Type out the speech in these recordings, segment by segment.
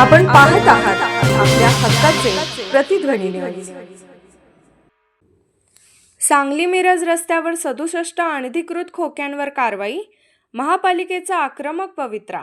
आपण पाहत आहात आपल्या हक्काचे प्रतिध्वनी न्यूज सांगली मिरज रस्त्यावर सदुसष्ट अनधिकृत खोक्यांवर कारवाई महापालिकेचा आक्रमक पवित्रा.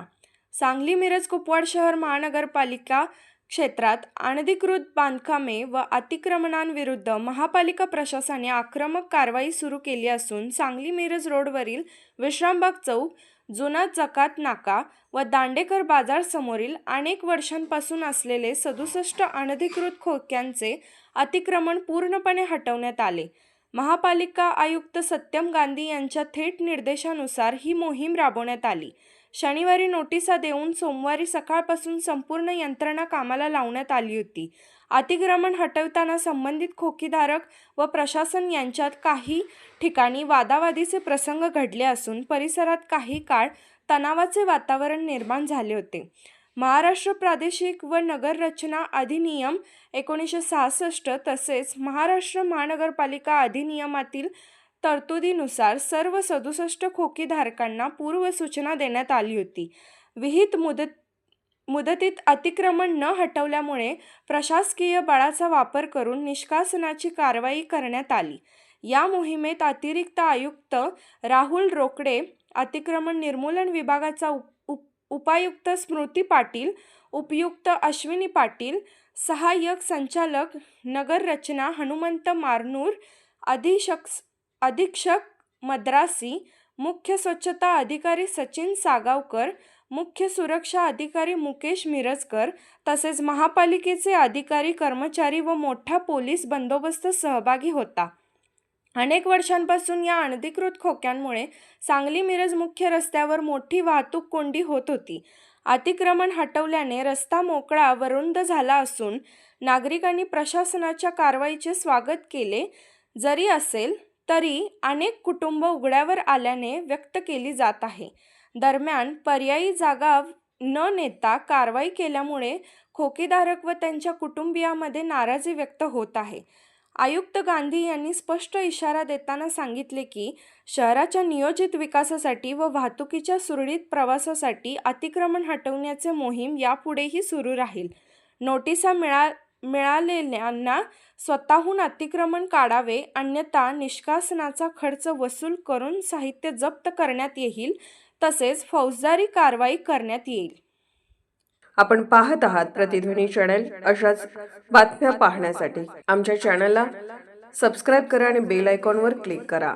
सांगली मिरज कुपवाड शहर महानगरपालिका क्षेत्रात अनधिकृत बांधकामे व अतिक्रमणांविरुद्ध महापालिका प्रशासनाने आक्रमक कारवाई सुरू केली असून सांगली मिरज रोडवरील विश्रामबाग चौक जुना जकात नाका व दांडेकर बाजार समोरील अनेक वर्षांपासून असलेले सदुसष्ट अनधिकृत खोक्यांचे अतिक्रमण पूर्णपणे हटवण्यात आले. महापालिका आयुक्त सत्यम गांधी यांच्या थेट निर्देशानुसार ही मोहीम राबवण्यात आली. शनिवारी नोटिसा देऊन सोमवारी सकाळपासून संपूर्ण यंत्रणा कामाला लावण्यात आली होती. अतिक्रमण हटवताना संबंधित खोकीधारक व प्रशासन यांच्यात काही ठिकाणी वादावादीचे प्रसंग घडले असून परिसरात काही काळ तणावाचे वातावरण निर्माण झाले होते. महाराष्ट्र प्रादेशिक व नगर रचना अधिनियम एकोणीसशे सहासष्ट तसेच महाराष्ट्र महानगरपालिका अधिनियमातील तरतुदीनुसार सर्व सदुसष्ट खोकीधारकांना पूर्वसूचना देण्यात आली होती. विहित मुदत मुदतीत अतिक्रमण न हटवल्यामुळे प्रशासकीय बळाचा वापर करून निष्कासनाची कारवाई करण्यात आली. या मोहिमेत अतिरिक्त आयुक्त राहुल रोकडे अतिक्रमण निर्मूलन विभागाचा उप उप उपायुक्त स्मृती पाटील उपयुक्त अश्विनी पाटील सहाय्यक संचालक नगररचना हनुमंत मारनूर अधिशक्स अधीक्षक मद्रासी मुख्य स्वच्छता अधिकारी सचिन सागावकर मुख्य सुरक्षा अधिकारी मुकेश मिरजकर तसेच महापालिकेचे अधिकारी कर्मचारी व मोठा पोलीस बंदोबस्त सहभागी होता. अनेक वर्षांपासून या अनधिकृत खोक्यांमुळे सांगली मिरज मुख्य रस्त्यावर मोठी वाहतूक कोंडी होत होती. अतिक्रमण हटवल्याने रस्ता मोकळा व रुंद झाला असून नागरिकांनी प्रशासनाच्या कारवाईचे स्वागत केले. जरी असेल तरी अनेक कुटुंब उघड्यावर आल्याने व्यक्त केली जात आहे. दरम्यान पर्यायी जागा न नेता कारवाई केल्यामुळे खोकीधारक व त्यांच्या कुटुंबियामध्ये नाराजी व्यक्त होत आहे. आयुक्त गांधी यांनी स्पष्ट इशारा देताना सांगितले की शहराच्या नियोजित विकासासाठी व वाहतुकीच्या सुरळीत प्रवासासाठी अतिक्रमण हटवण्याचे मोहीम यापुढेही सुरू राहील. नोटिसा मिळा मिळालेल्यांना स्वतःहून अतिक्रमण काढावे अन्यथा निष्कासनाचा खर्च वसूल करून साहित्य जप्त करण्यात येईल तसेच फौजदारी कारवाई करण्यात येईल. आपण पाहत आहात प्रतिध्वनी चॅनल अशाच बातम्या पाहण्यासाठी. आमच्या चॅनलला सबस्क्राईब करा आणि बेल आयकॉनवर क्लिक करा.